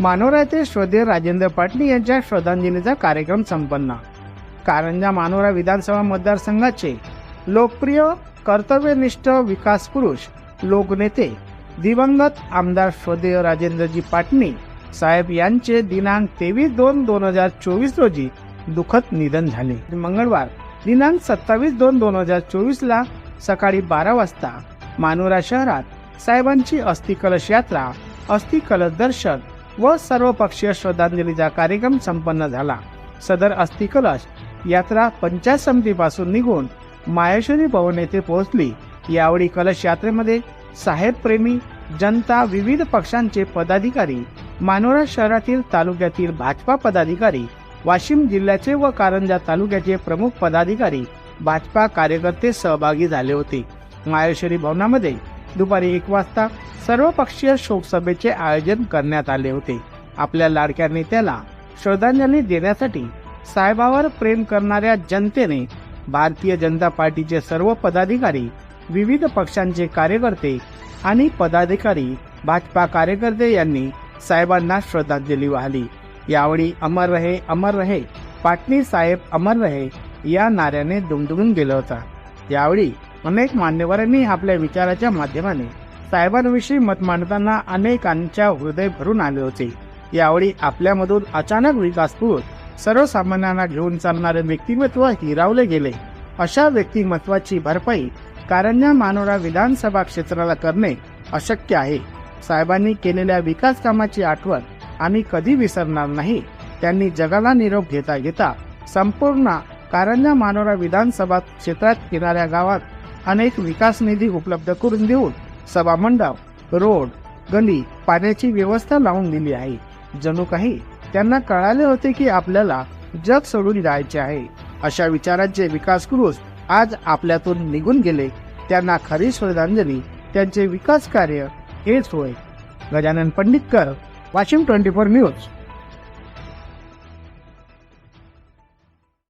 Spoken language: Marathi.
मानोरा येथे राजेंद्र पाटणी यांच्या श्रद्धांजलीचा कार्यक्रम संपन्न. कारंजा मानोरा विधानसभा मतदारसंघाचे लोकप्रिय कर्तव्यनिष्ठ विकास पुरुष लोकनेते दिवंगत आमदार श्रद्धेय राजेंद्रजी पाटणी साहेब यांचे दिनांक तेवीस दोन दोन हजार चोवीस रोजी दुःखद निधन झाले. मंगळवार दिनांक सत्तावीस दोन दोन हजार चोवीस ला सकाळी बारा वाजता मानोरा शहरात साहेबांची अस्थिकलश यात्रा अस्थिकलश दर्शन व सर्वपक्षीय श्रद्धांजलीचा कार्यक्रम संपन्न झाला सदर अस्थिकलश यात्रा पंचायत समितीपासून निघून माहेश्वरी भवन येथे पोहोचली. यावेळी कलश यात्रेमध्ये साहेब प्रेमी जनता विविध पक्षांचे पदाधिकारी मानोरा शहरातील तालुक्यातील भाजपा पदाधिकारी वाशिम जिल्ह्याचे व कारंजा तालुक्याचे प्रमुख पदाधिकारी भाजपा कार्यकर्ते सहभागी झाले होते. माहेश्वरी भवनामध्ये दुपारी एक वाजता सर्वपक्षीय शोकसभेचे आयोजन करण्यात आले होते. आपल्या लाडक्या नेत्याला श्रद्धांजली देण्यासाठी साहेबावर प्रेम करणाऱ्या जनतेने भारतीय जनता पार्टीचे सर्व पदाधिकारी विविध पक्षांचे कार्यकर्ते आणि पदाधिकारी भाजपा कार्यकर्ते यांनी साहेबांना श्रद्धांजली वाहिली. यावेळी अमर रहे अमर रहे पाटणी साहेब अमर रहे या नाऱ्याने दुमदुमून गेला होता. यावेळी अनेक मान्यवरांनी आपल्या विचाराच्या माध्यमाने साहेबांविषयी मत मांडताना अनेकांच्या हृदय भरून आले होते. यावेळी आपल्यामधून अचानक विकास सर्वसामान्यांना घेऊन चालणारे व्यक्तिमत्व हिरावले गेले. अशा व्यक्तिमत्वाची भरपाई कारंजा मानोरा विधानसभा क्षेत्राला करणे अशक्य आहे. साहेबांनी केलेल्या विकास कामाची आठवण आम्ही कधी विसरणार नाही. त्यांनी जगाला निरोप घेता घेता संपूर्ण कारंजा मानोरा विधानसभा क्षेत्रात येणाऱ्या गावात अनेक विकास निधी उपलब्ध करून देऊन सभामंडप रोड गली पाण्याची व्यवस्था लावून दिली आहे. जणू काही त्यांना कळाले होते की आपल्याला जग सोडून जायचे आहे. अशा विचारांचे विकास पुरुष आज आपल्यातून निघून गेले त्यांना खरी श्रद्धांजली त्यांचे विकास कार्य हेच होय. Gajanan Panditkar Washim twenty four news.